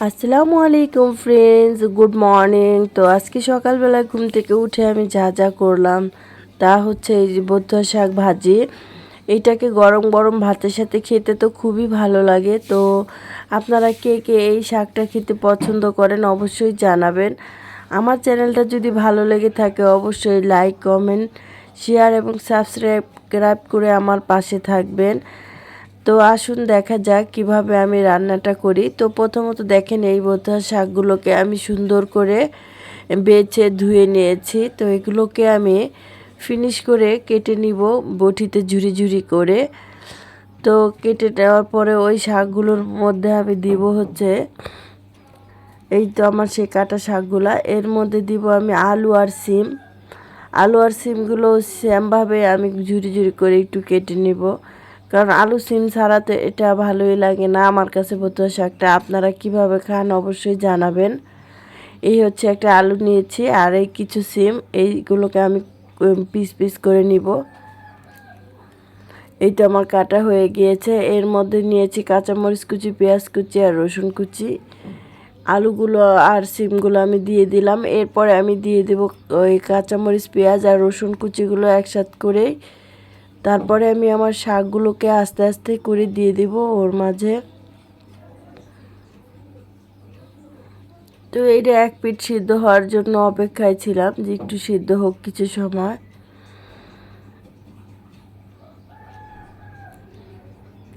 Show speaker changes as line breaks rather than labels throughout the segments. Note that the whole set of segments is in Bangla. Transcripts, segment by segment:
আসসালামু আলাইকুম ফ্রেন্ডস গুড মর্নিং তো আজকে সকালবেলা ঘুম থেকে উঠে আমি যা যা করলাম, তা হচ্ছে এই বদ্ধ শাক ভাজি। এটাকে গরম গরম ভাতের সাথে খেতে তো খুবই ভালো লাগে। তো আপনারা কে কে এই শাকটা খেতে পছন্দ করেন অবশ্যই জানাবেন। আমার চ্যানেলটা যদি ভালো লেগে থাকে অবশ্যই লাইক কমেন্ট শেয়ার এবং সাবস্ক্রাইব করে আমার পাশে থাকবেন। তো আসুন দেখা যাক কীভাবে আমি রান্নাটা করি। তো প্রথমত দেখেন এই বোধা শাকগুলোকে আমি সুন্দর করে বেছে ধুয়ে নিয়েছি। তো এগুলোকে আমি ফিনিশ করে কেটে নিব বটিতে ঝুরি ঝুরি করে। তো কেটে নেওয়ার পরে ওই শাকগুলোর মধ্যে আমি দিব হচ্ছে, এই তো আমার সেই কাটা শাকগুলা। এর মধ্যে দিব আমি আলু আর সিম। আলু আর সিমগুলো সেমভাবে আমি ঝুরি ঝুরি করে একটু কেটে নিব। কারণ আলু সিম ছাড়াতে এটা ভালোই লাগে না। আমার কাছে বতুয়া শাকটা আপনারা কীভাবে খান অবশ্যই জানাবেন। এই হচ্ছে একটা আলু নিয়েছি আর এই কিছু সিম, এইগুলোকে আমি পিস পিস করে নিব। এই তো আমার কাটা হয়ে গিয়েছে। এর মধ্যে নিয়েছি কাঁচামরিচ কুচি, পেঁয়াজ কুচি আর রসুন কুচি। আলুগুলো আর সিমগুলো আমি দিয়ে দিলাম। এরপরে আমি দিয়ে দেবো ওই কাঁচামরিচ, পেঁয়াজ আর রসুন কুচিগুলো একসাথ করেই। তারপরে আমি আমার শাকগুলোকে আস্তে আস্তে করে দিয়ে দিব ওর মাঝে। তো এইটা এক পিঠ সিদ্ধ হওয়ার জন্য অপেক্ষায় ছিলাম যে একটু সিদ্ধ হোক কিছু সময়।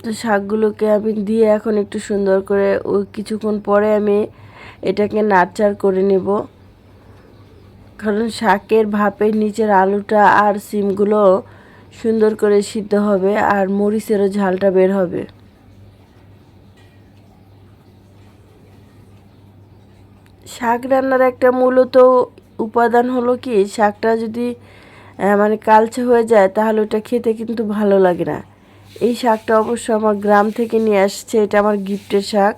তো শাকগুলোকে আমি দিয়ে এখন একটু সুন্দর করে ওই কিছুক্ষণ পরে আমি এটাকে নাচার করে নেব। কারণ শাকের ভাপের নিচের আলুটা আর সিমগুলো সুন্দর করে সিদ্ধ হবে আর মরিচেরও ঝালটা বের হবে। শাক রান্নার একটা মূলত উপাদান হলো কি, শাকটা যদি মানে কালচে হয়ে যায় তাহলে ওটা খেতে কিন্তু ভালো লাগে না। এই শাকটা অবশ্য আমার গ্রাম থেকে নিয়ে আসছে, এটা আমার গিফটের শাক।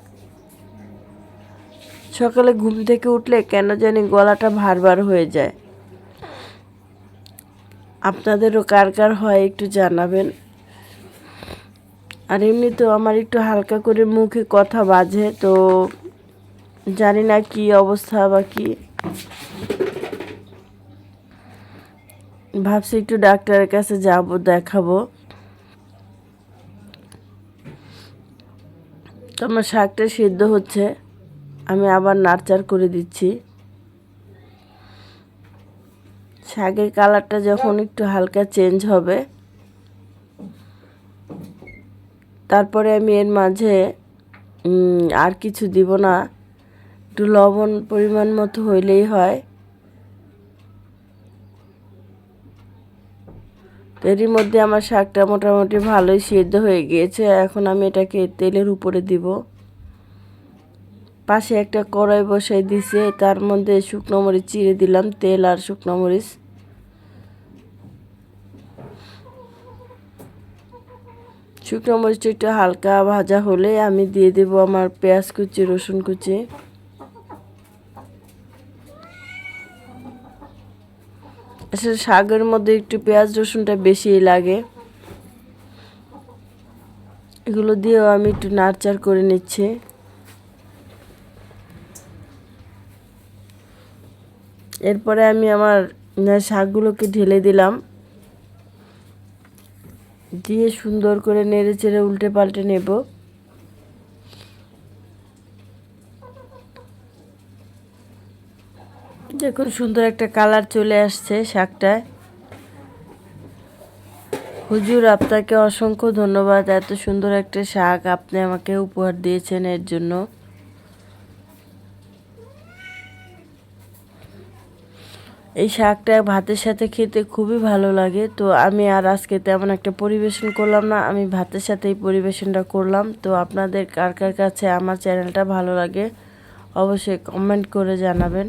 সকালে ঘুম থেকে উঠলে কেন জানি গলাটা ভার হয়ে যায়। আপনাদেরও কার কার হয় একটু জানাবেন। আর এমনিতেও আমার একটু হালকা করে মুখে কথা বাজে, তো জানি না কি অবস্থা বা কি। ভাবছি একটু ডাক্তারের কাছে যাব, দেখাবো। তো আমার শাকটা সিদ্ধ হচ্ছে, আমি আবার নাড়চার করে দিচ্ছি। শাকের কালারটা যখন একটু হালকা চেঞ্জ হবে, তারপরে আমি এর মাঝে আর কিছু দিব না। একটু লবণ পরিমাণ মতো হইলেই হয়। এরই মধ্যে আমার শাকটা মোটামুটি ভালোই সিদ্ধ হয়ে গিয়েছে। এখন আমি এটাকে তেলের উপরে দিব। পাশে একটা কড়াই বসাই দিছে, তার মধ্যে শুকনো মরিচ চিড়ে দিলাম, তেল আর শুকনো মরিচ। শুকনো মরিচটা একটু হালকা ভাজা হলে আমি দিয়ে দেব আমার পেঁয়াজ কুচি, রসুন কুচি। আসলে শাকের মধ্যে একটু পেঁয়াজ, রসুনটা বেশি লাগে। এগুলো দিয়েও আমি একটু নাড়চাড় করে নিচ্ছি। এরপরে আমি আমার শাকগুলোকে ঢেলে দিলাম। দিয়ে সুন্দর করে নেড়ে চেড়ে উল্টে পাল্টে নেব। দেখুন সুন্দর একটা কালার চলে আসছে শাকটায়। হুজুর, আপনাকে অসংখ্য ধন্যবাদ। এত সুন্দর একটা শাক আপনি আমাকে উপহার দিয়েছেন এর জন্য। এই শাকটা ভাতের সাথে খেতে খুবই ভালো লাগে। তো আমি আর আজকে তেমন একটা পরিবেশন করলাম না, আমি ভাতের সাথে এই পরিবেশনটা করলাম। তো আপনাদের কার কার কাছে আমার চ্যানেলটা ভালো লাগে অবশ্যই কমেন্ট করে জানাবেন।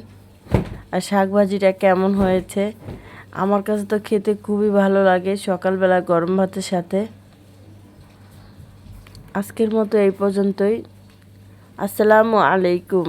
আর শাক ভাজিটা কেমন হয়েছে? আমার কাছে তো খেতে খুবই ভালো লাগে সকালবেলা গরম ভাতের সাথে। আজকের মতো এই পর্যন্তই। আসসালামু আলাইকুম।